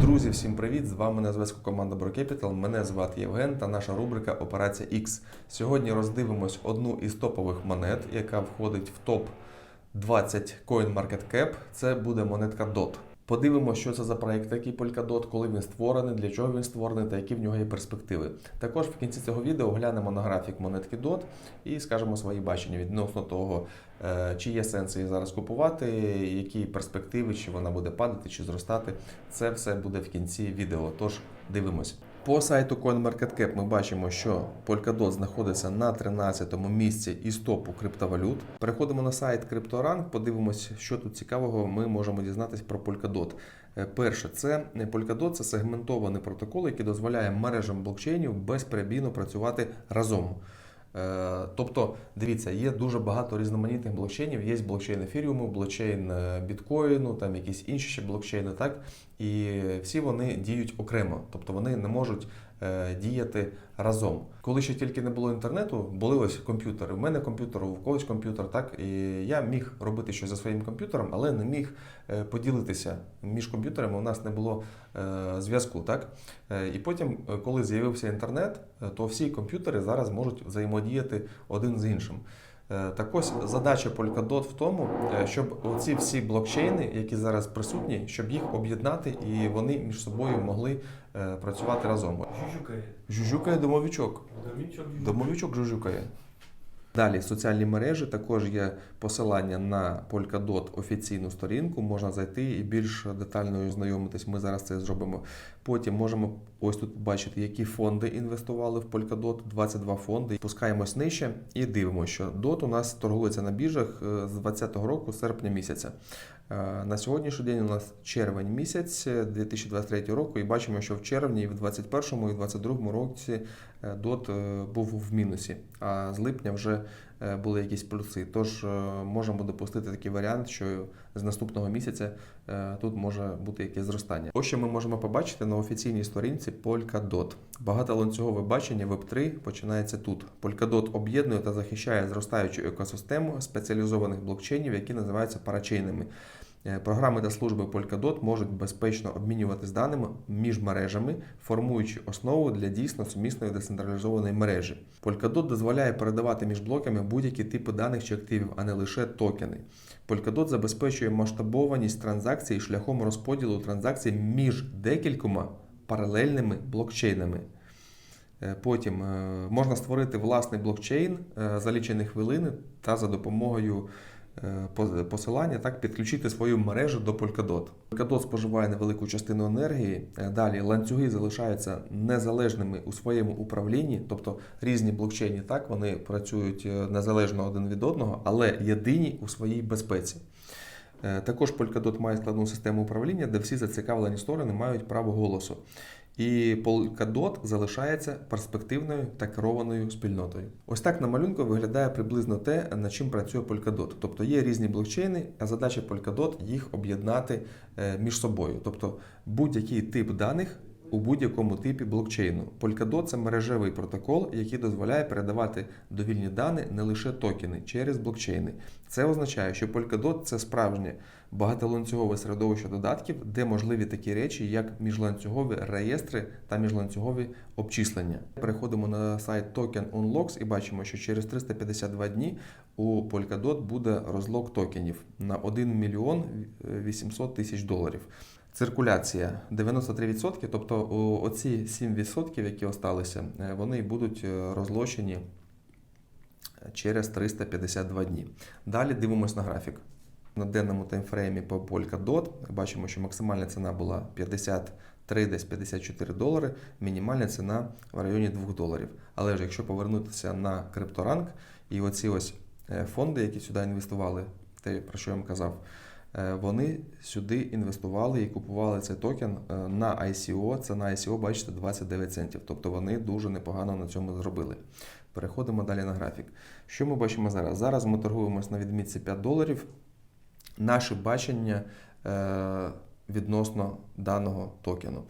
Друзі, всім привіт! З вами на зв'язку команда BroCapital. Мене звати Євген та наша рубрика Операція X. Сьогодні роздивимось одну із топових монет, яка входить в топ 20 CoinMarketCap. Це буде монетка DOT. Подивимося, що це за проект такий Polkadot, коли він створений, для чого він створений та які в нього є перспективи. Також в кінці цього відео глянемо на графік монетки DOT і скажемо свої бачення відносно того, е, чи є сенс її зараз купувати, які перспективи, чи вона буде падати, чи зростати. Це все буде в кінці відео. Тож дивимось. По сайту CoinMarketCap ми бачимо, що Polkadot знаходиться на 13-му місці із топу криптовалют. Переходимо на сайт CryptoRank, подивимося, що тут цікавого ми можемо дізнатися про Polkadot. Е, Перше, це е, Polkadot – це сегментований протокол, який дозволяє мережам блокчейнів безперебійно працювати разом. Е, Тобто, дивіться, є дуже багато різноманітних блокчейнів. Є блокчейн ефіріуму, блокчейн е, біткоїну, там якісь інші ще блокчейни, так і всі вони діють окремо, тобто вони не можуть е, діяти разом. Коли ще тільки не було інтернету, були ось комп'ютери. У мене комп'ютер, у когось комп'ютер, так і я міг робити щось за своїм комп'ютером, але не міг е, поділитися між комп'ютерами. У нас не було е, зв'язку. Так Е, і потім, е, коли з'явився інтернет, е, то всі комп'ютери зараз можуть взаємодіяти один з іншим. Е, Так ось задача Polkadot в тому, е, щоб оці всі блокчейни, які зараз присутні, щоб їх об'єднати і вони між собою могли е, працювати разом. Жужукає. Жужукає домовічок. Домовічок жужукає. Далі соціальні мережі також є посилання на Polkadot офіційну сторінку. Можна зайти і більш детально ознайомитись. Ми зараз це зробимо. Потім можемо ось тут бачити, які фонди інвестували в Polkadot. 22 фонди. Спускаємось нижче і дивимося, що DOT у нас торгується на біржах е, з 2020 року, серпня місяця. Е, На сьогоднішній день у нас червень місяць е, 2023 року, і бачимо, що в червні, в 2021 і в 2022 році дот е, був в мінусі, а з липня вже е, були якісь плюси. Тож е, можемо допустити такий варіант, що з наступного місяця е, тут може бути якесь зростання. Ось що ми можемо побачити на офіційній сторінці Polkadot. Багатоланцюгове бачення Web3 починається тут. Polkadot об'єднує та захищає зростаючу екосистему спеціалізованих блокчейнів, які називаються парачейнами. Е, Програми та служби Polkadot можуть безпечно обмінюватись даними між мережами, формуючи основу для дійсно сумісної децентралізованої мережі. Polkadot дозволяє передавати між блоками будь-які типи даних чи активів, а не лише токени. Polkadot забезпечує масштабованість транзакцій шляхом розподілу транзакцій між декількома паралельними блокчейнами. Е, Потім е, можна створити власний блокчейн за лічені хвилини та за допомогою посилання так підключити свою мережу до Polkadot. Polkadot споживає невелику частину енергії. Е, Далі ланцюги залишаються незалежними у своєму управлінні, тобто різні блокчейни так вони працюють е, незалежно один від одного, але єдині у своїй безпеці. Е, Також Polkadot має складну систему управління, де всі зацікавлені сторони мають право голосу. І Polkadot залишається перспективною та керованою спільнотою. Ось так на малюнку виглядає приблизно те, над чим працює Polkadot. Тобто є різні блокчейни, а задача Polkadot їх об'єднати е, між собою. Тобто будь-який тип даних у будь-якому типі блокчейну. Polkadot – це мережевий протокол, який дозволяє передавати довільні дані не лише токени через блокчейни. Це означає, що Polkadot – це справжнє багатоланцюгове середовище додатків, де можливі такі речі, як міжланцюгові реєстри та міжланцюгові обчислення. Переходимо на сайт Token Unlocks і бачимо, що через 352 дні у Polkadot буде розлог токенів на 1 мільйон 800 тисяч доларів. Циркуляція 93%, тобто оці 7%, які осталися, е, вони будуть е, розлочені через 352 дні. Далі дивимось на графік. На денному таймфреймі по Polkadot бачимо, що максимальна ціна була 53, десь 54 долари, мінімальна ціна в районі 2 доларів. Але ж якщо повернутися на CryptoRank і оці ось е, фонди, які сюди інвестували, те, про що я вам казав, вони сюди інвестували і купували цей токен е, на ICO. Це на ICO, бачите, 29 центів. Тобто вони дуже непогано на цьому зробили. Переходимо далі на графік. Що ми бачимо зараз? Зараз ми торгуємося на відмітці 5 доларів. Наше бачення е, відносно даного токену.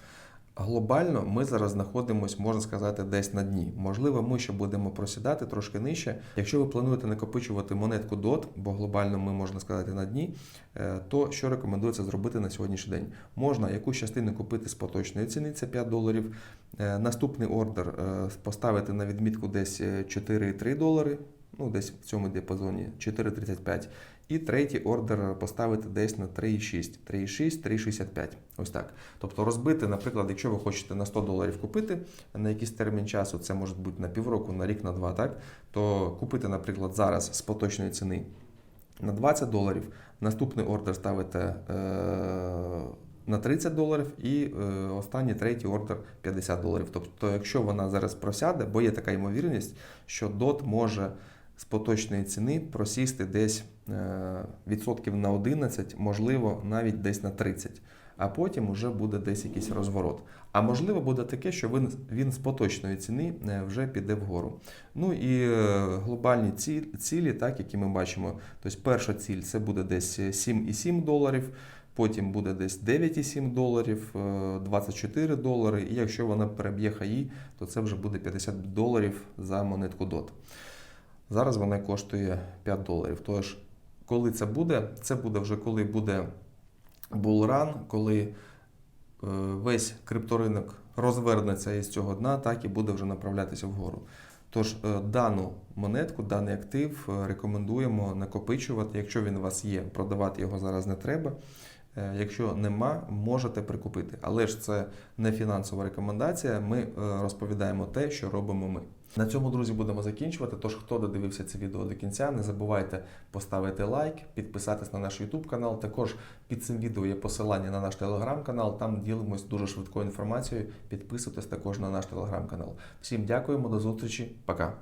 Глобально ми зараз знаходимося, можна сказати, десь на дні. Можливо, ми ще будемо просідати трошки нижче. Якщо ви плануєте накопичувати монетку DOT, бо глобально ми можна сказати на дні, е, то що рекомендується зробити на сьогоднішній день? Можна якусь частину купити з поточної ціни, це 5 доларів. Е, Наступний ордер е, поставити на відмітку десь е, 4,3 долари, ну десь в цьому діапазоні 4,35. І третій ордер поставити десь на 3,6, 3,6, 3,65. Ось так. Тобто розбити, наприклад, якщо ви хочете на 100 доларів купити на якийсь термін часу, це може бути на півроку, на рік, на два, так? То купити, наприклад, зараз з поточної ціни на 20 доларів, наступний ордер ставите е, на 30 доларів і е, останній третій ордер 50 доларів. Тобто, якщо вона зараз просяде, бо є така ймовірність, що DOT може з поточної ціни просісти десь е, відсотків на 11, можливо, навіть десь на 30. А потім вже буде десь якийсь розворот. А можливо, буде таке, що він, він з поточної ціни е, вже піде вгору. Ну і е, глобальні ці- цілі, так, які ми бачимо. Тобто перша ціль це буде десь 7,7 доларів, потім буде десь 9,7 доларів, е, 24 долари. І якщо вона переб'є хаї, то це вже буде 50 доларів за монетку DOT. Зараз вона коштує 5 доларів. Тож, коли це буде, це буде вже коли буде булран, коли е, весь крипторинок розвернеться із цього дна, так і буде вже направлятися вгору. Тож е, дану монетку, даний актив е, рекомендуємо накопичувати. Якщо він у вас є, продавати його зараз не треба. Е, Якщо нема, можете прикупити. Але ж це не фінансова рекомендація. Ми е, розповідаємо те, що робимо ми. На цьому, друзі, будемо закінчувати. Тож, хто додивився це відео до кінця, не забувайте поставити лайк, підписатись на наш YouTube канал. Також під цим відео є посилання на наш телеграм-канал. Там ділимось дуже швидкою інформацією. Підписуйтесь також на наш телеграм-канал. Всім дякуємо, до зустрічі, пока.